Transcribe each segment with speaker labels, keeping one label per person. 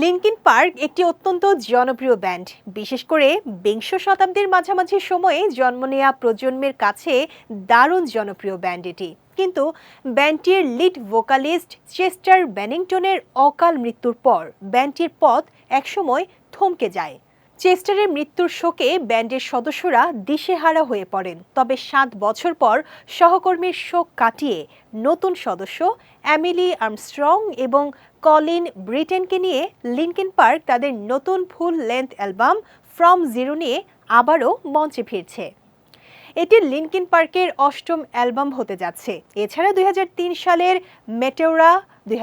Speaker 1: Linkin park একটি অত্যন্ত জনপ্রিয় ব্যান্ড। বিশেষ করে বিংশ শতাব্দীর মাঝামাঝি সময়ে জন্ম নেওয়া প্রজন্মের কাছে দারুণ জনপ্রিয় ব্যান্ড এটি। কিন্তু ব্যান্ডটির লিড ভোকালিস্ট চেস্টার ব্যানিংটনের অকাল মৃত্যুর পর ব্যান্ডটির পথ একসময় থমকে যায়। চেস্টারের মৃত্যুর শোকে ব্যান্ডের সদস্যরা দিশেহারা হয়ে পড়েন। তবে সাত বছর পর সহকর্মীর শোক কাটিয়ে নতুন সদস্য অ্যামিলি আর্মস্ট্রং এবং কলিন ব্রিটেনকে নিয়ে লিঙ্কিন পার্ক তাদের নতুন full length album from zero নিয়ে আবারও মঞ্চে ফিরছে। এটি লিঙ্কিন পার্কের অষ্টম অ্যালবাম হতে যাচ্ছে। এছাড়া দুই হাজার তিন সালের মেটেওরা দুই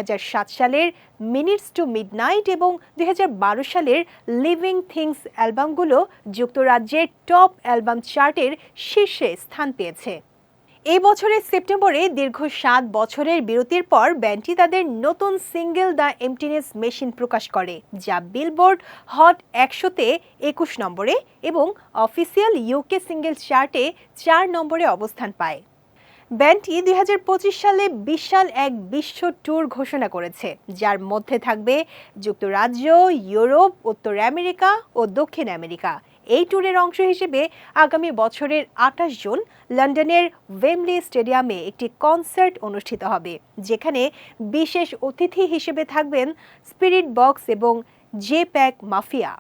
Speaker 1: সালের মিনিটস টু মিডনাইট এবং দুই হাজার বারো সালের লিভিং থিংস অ্যালবামগুলো যুক্তরাজ্যের টপ অ্যালবাম চার্টের শীর্ষে স্থান পেয়েছে। এই বছরের সেপ্টেম্বরে দীর্ঘ সাত বছরের বিরতির পর ব্যান্ডটি তাদের নতুন সিঙ্গেল দ্য এমটিনেস মেশিন প্রকাশ করে, যা বিলবোর্ড হট একশোতে একুশ নম্বরে এবং অফিসিয়াল ইউকে সিঙ্গেল চার্টে চার নম্বরে অবস্থান পায়। ব্যান্ডটি দুই হাজার পঁচিশ সালে বিশাল এক বিশ্ব ট্যুর ঘোষণা করেছে, যার মধ্যে থাকবে যুক্তরাজ্য, ইউরোপ, উত্তর আমেরিকা ও দক্ষিণ আমেরিকা। এই ট্যুরের অংশ হিসেবে আগামী বছরের আঠাশ জুন লন্ডনের ওয়েমলি স্টেডিয়ামে একটি কনসার্ট অনুষ্ঠিত হবে, যেখানে বিশেষ অতিথি হিসেবে থাকবেন স্পিরিট বক্স এবং জে প্যাক মাফিয়া।